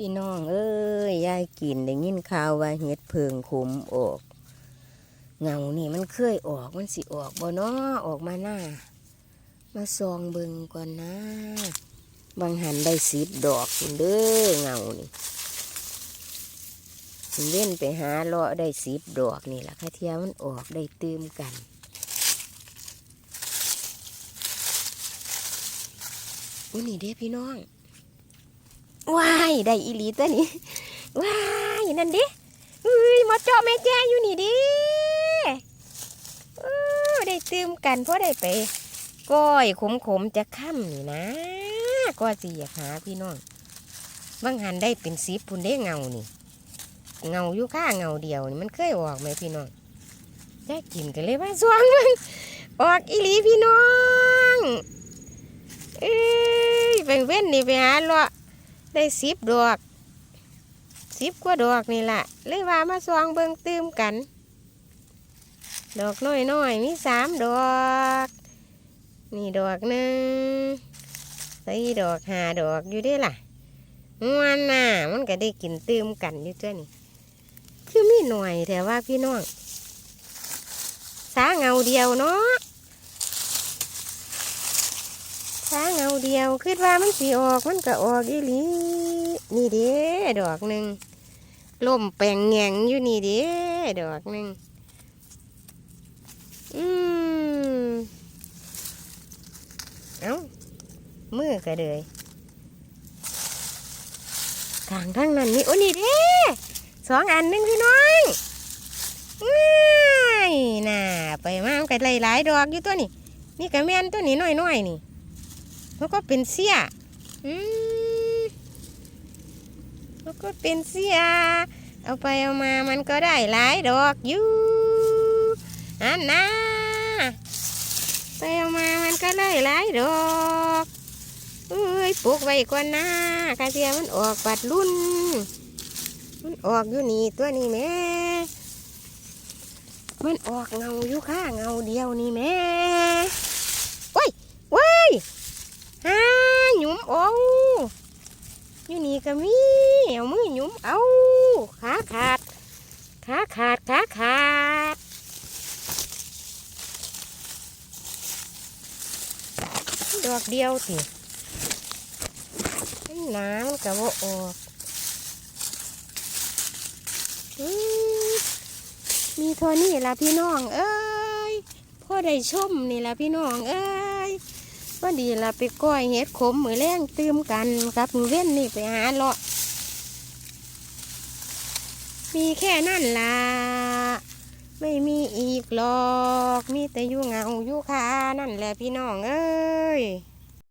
พี่น้องเอ้ยยายกินได้ยินข่าวว่าเห็ดเพิงขุมออก เงานี่มันเคยออกมันสิออกบ่เนาะออกมาหน้า มาซองเบิงก่อนนะบางหันได้สิบดอกพุ่นเด้อเงานี่ผมเล่นไปหาเลาะได้สิบดอกนี่แหละค่าเทียมันออกได้ตืมกันอุ้ยนี่เด้พี่น้อง ว้ายได้อีลีตัวนี้ว้ายนั่นดิอุ้ยมาเจาะแม่แจ้อยู่นี่ดิได้ตืมกันเพราะได้ไปก้อยขมขมจะค่ำนี่นะก็สิอยากหาพี่น้องบางหันได้เป็นสิบพุ่นได้เงานี่ เงาอยู่ข้าเงาเดียวนี่มันเคยออกไหมพี่น้องได้กินกันเลยว่าสวงมันออกอีลีพี่น้องเอ้ยไปเว้นนี่ไปหาเลาะ ได้สิบดอกสิบกว่าดอกนี่แหละเลยว่ามาสวางเบิงตืมกัน ดอกน้อยน้อยมีสามดอก นี่ดอกหนึ่งสี่ดอกห้าดอกอยู่ได้ล่ะมวนน่ะมันก็ได้กินตืมกันอยู่เจ้ะนี่คือมีหน่อยแต่ว่าพี่น้องสาเงาเดียวเนาะ ช้าเงาเดียวคิดว่ามันสีออกมันก็ออกอีหลีนี่เด้ดอกหนึ่งล่มแปลงแงงอยู่นี่เด้ดอกหนึ่งอืมเอามือก็เลยทางทั้งนั้นนี่โอ้นี่เด้สองอันหนึ่งพี่น้องว้ายน่าไปมากันหลายๆดอกอยู่ตัวนี่นี่กระแมนตัวนี้น้อยๆนี่ แล้วก็เป็นเสี้ยอืมแล้วก็เป็นเสี้ยเอาไปเอามามันก็ได้หลายดอกอยู่อันนะไปเอามามันก็ได้หลายดอกเอ้ยปลูกไว้ก่อนนะกาเทียมันออกปัดรุ่น มันออกอยู่นี่ตัวนี้แม่มันออกเงาอยู่ข้าเงาเดียวนี่แม่ว้ายว้าย ฮ่าหยุม เอาอยู่นี่ก็มีเอามือหยุมเอาขาขาดขาขาดขาขาดดอกเดียวสิน้ำกับว่าออกมมีเท่านี้ละพี่น้อง เอ้ยพ่อได้ชมนี่ละพี่น้อง เอ้ย ก็ดีละไปก้อยเห็ดขมมือแรงตืมกันครับมือเว้นนี่ไปหาเลาะมีแค่นั่นล่ะไม่มีอีกหรอก มีแต่ยู่เหงายู่คานั่นแหละพี่น้องเอ้ย